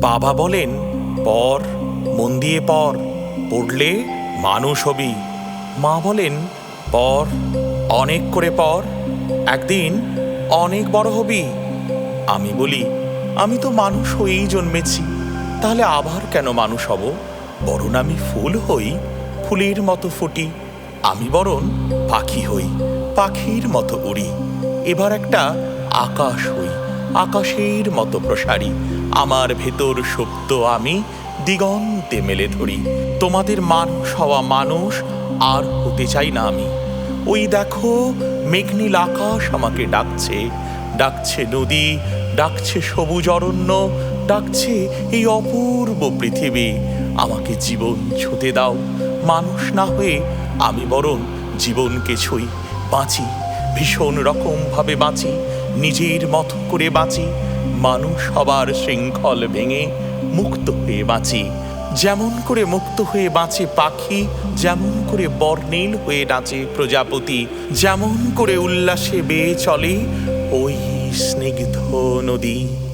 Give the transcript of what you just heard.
বাবা বলেন, পর, মন দিয়ে পর, পড়লে মানুষ হবি। মা বলেন, পর, অনেক করে পর, একদিন অনেক বড় হবি। আমি বলি, আমি তো মানুষ হয়েই জন্মেছি, তাহলে আবার কেন মানুষ হব? বরং আমি ফুল হই, ফুলের মতো ফুটি। আমি বরং পাখি হই, পাখির মতো উড়ি। এবার একটা আকাশ হই, আকাশের মতো প্রসারী। আমার ভেতর সুপ্ত আমি দিগন্তে মেলে ধরি। তোমাদের মানুষ হওয়া মানুষ আর হতে চাই না আমি। ওই দেখো মেঘনীল আকাশ আমাকে ডাকছে। ডাকছে নদী, ডাকছে সবুজ অরণ্য, ডাকছে এই অপূর্ব পৃথিবী। আমাকে জীবন ছুতে দাও। মানুষ না হয়ে আমি বরং জীবনকে ছুই। বাঁচি, ভীষণ রকমভাবে বাঁচি, নিজের মতো করে বাঁচি। মানুষ হবার শৃঙ্খল ভেঙে মুক্ত হয়ে বাঁচি। যেমন করে মুক্ত হয়ে বাঁচে পাখি, যেমন করে বর্ণিল হয়ে নাচে প্রজাপতি, যেমন করে উল্লাসে বেয়ে চলে ওই স্নিগ্ধ নদী।